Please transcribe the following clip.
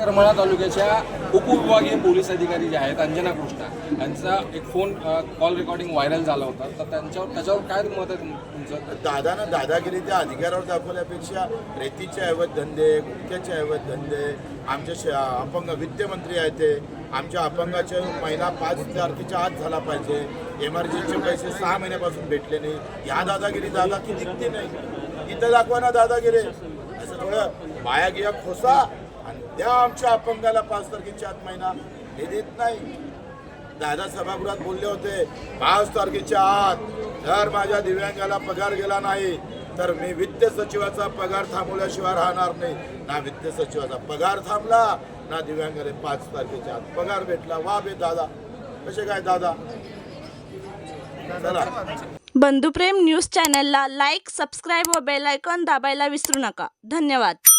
करमाळा तालुक्याच्या उपविभागीय पोलीस अधिकारी जे आहेत अंजना कृष्णा यांचा एक फोन कॉल रेकॉर्डिंग व्हायरल झाला होता. तर त्यांच्यावर त्याच्यावर काय मत आहे तुमचं? दादानं दादागिरी त्या अधिकारावर दाखवल्यापेक्षा रेतीचे ऐवज धंदे गुटख्याचे ऐवज धंदे आमचे श अपंग वित्तमंत्री आहेत ते आमच्या अपंगाच्या महिना पाच तारखेच्या आत झाला पाहिजे. एमर्जन्सीचे पैसे सहा महिन्यापासून भेटले नाही. ह्या दादागिरी दादा की दिसते नाही? इथं दाखवा ना दादागिरी. असं थोडं बाया गिया खोसा त्या आमच्या अपंगाला पाच तारखेच्या आत महिना हे देत नाही. दादा सभागृहात बोलले होते पाच तारखेच्या आत जर माझ्या दिव्यांगाला पगार गेला नाही तर मी वित्त सचिवाचा पगार थांबवल्याशिवाय राहणार नाही. ना वित्त सचिवाचा पगार थांबला ना दिव्यांगाने पाच तारखेच्या आत पगार भेटला. वा बे दादा. कसे काय दादा? चला. बंधुप्रेम न्यूज चॅनलला लाईक सबस्क्राईब व बेल आयकॉन दाबायला विसरू नका. धन्यवाद.